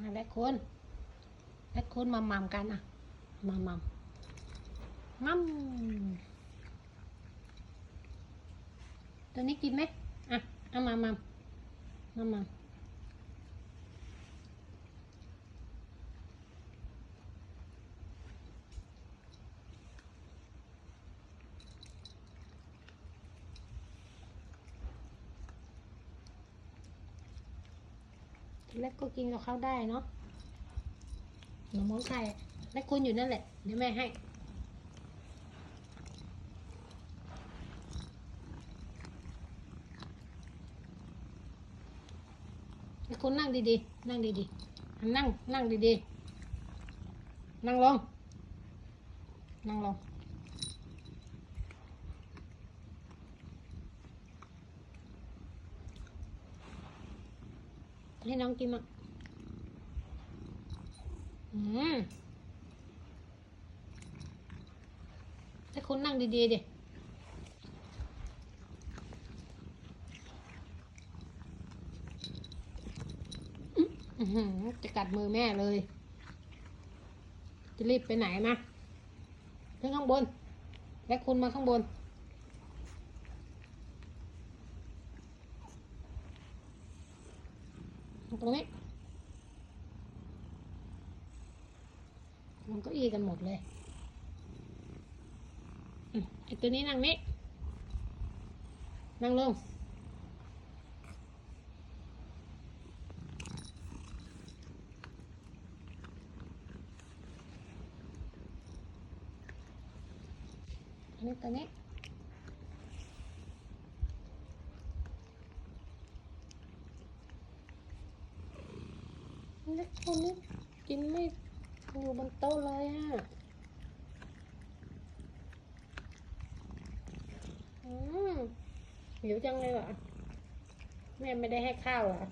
มาและคุณและคุณมามัมกันอะมามัมมัมตัวนี้กินไหมอะเอามามัมมามัม เล็กก็กินกับเขาวได้เนาะหนูมองไข่เล็กคุณอยู่นั่นแหละ เดี๋ยวแม่ให้ให้คุณนั่งดีๆ นั่งดีๆ นั่ง นั่งดีๆ นั่งลง นั่งลง ให้น้องกินมั้งอืมให้คุณนั่งดีๆดิจะกัดมือแม่เลย จะรีบไปไหนมา ขึ้นข้างบน และคุณมาข้างบน ตรงนี้มันก็อีกันหมดเลยอืมไอตัวนี้นั่งนี้ นั่งลงอันนี้ตัวนี้ เล็กคนนี้กินไม่อยู่บนโต๊ะเลยอะอืมหิวจังเลยเหรอแม่ไม่ได้ให้ข้าวเหรอ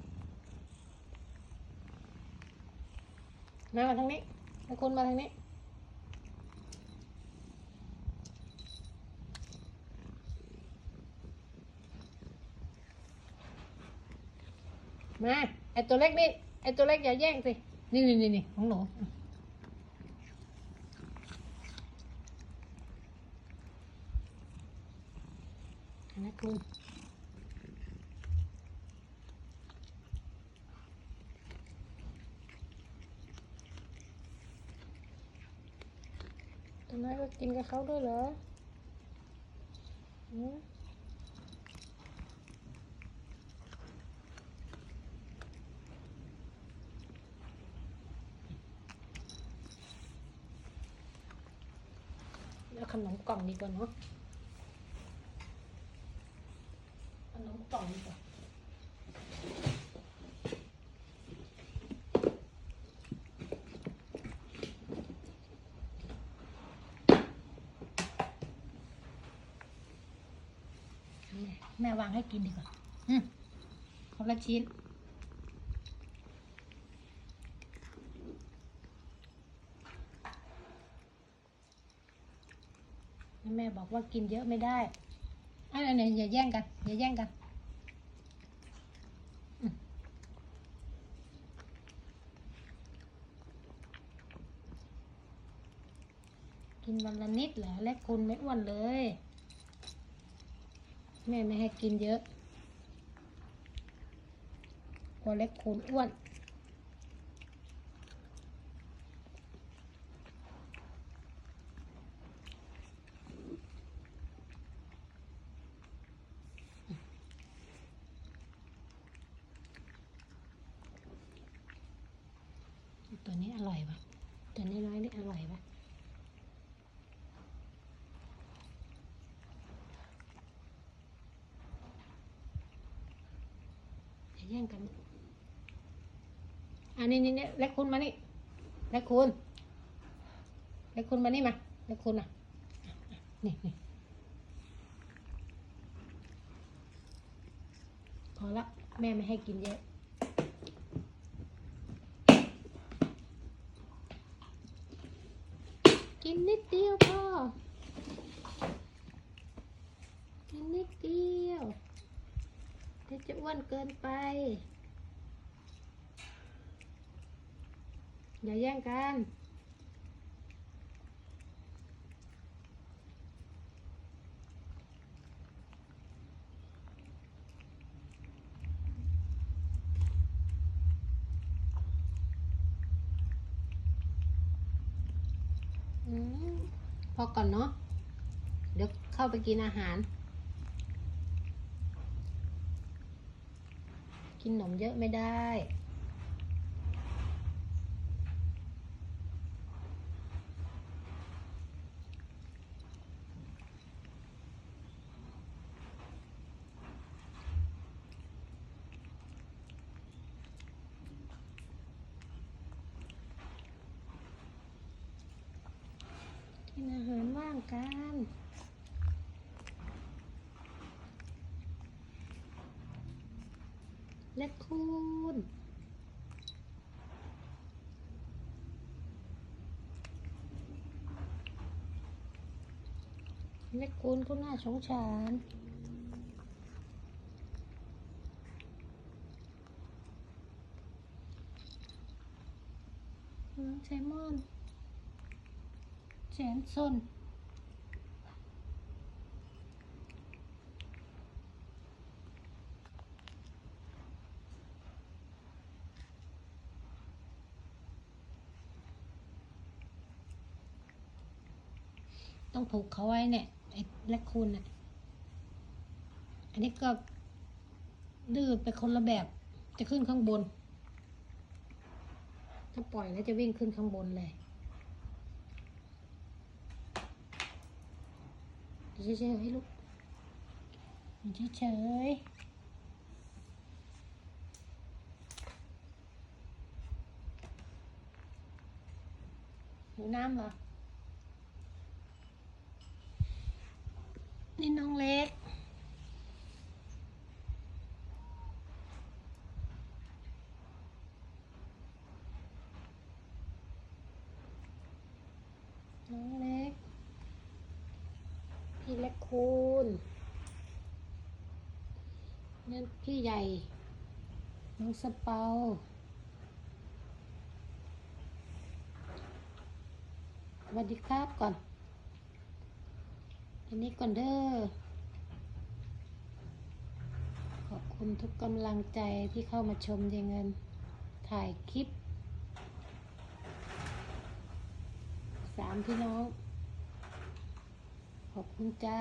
มามาทางนี้ให้คุณมาทางนี้มาไอตัวเล็กนี่ อตัวเล็กอย่าแย่งสิ นี่นี่นี่นี่ของหนูนนะคุณตัวน้อยก็กินกับเขาด้วยเหรออืม แล้วข นมกล่องดีกว่าเนาะขนมกล่องดีกว่าแม่วางให้กินดีกว่าอืมคนละชิ้น แม่บอกว่ากินเยอะไม่ได้อันนี้อย่าแย่งกัน อย่าแย่งกันกินวันละนิดเหรอและคุณไม่อ้วนเลย แม่ไม่ให้กินเยอะกลัวเล็กคุณอ้วน ตัวนี้อร่อยปะตัวนี้น้อยนี่อร่อยปะอย่าแย่งกัน อันนี้นี่เนี่ยเล็กคุณมานี่เล็กคุณเล็กคุณมานี่มาเล็กคุณอะนี่นี่พอละแม่ไม่ให้กินเยอะ กินนิดเดียวพอ กินนิดเดียว เกินไป อย่าแย่งกันพอก่อนเนาะ เดี๋ยวเข้าไปกินอาหาร กินขนมเยอะไม่ได้ กินอาหารว่างกัน เล็กคูณเล็กคูณก็น่าสงสารน้องไซมอน แสนสน ต้องผูกเขาไว้เนี่ยไอ้แลคคูนน่ะอันนี้ก็ดื้อไปคนละแบบ จะขึ้นข้างบน ถ้าปล่อยแล้วจะวิ่งขึ้นข้างบนเลยเฉยๆให้ลูกเฉยๆหิวน้ำเหรอ นี่น้อง เล็ก น้องเล็ก พี่เล็กคูณนั่นพี่ใหญ่ น้องสเปาสวัสดีครับก่อน อันนี้ก่อนเด้อ ขอบ คุณทุกกำลังใจที่เข้ามาชมยายเงิน ถ่ายคลิปสามพี่น้อง ขอบคุณจ้า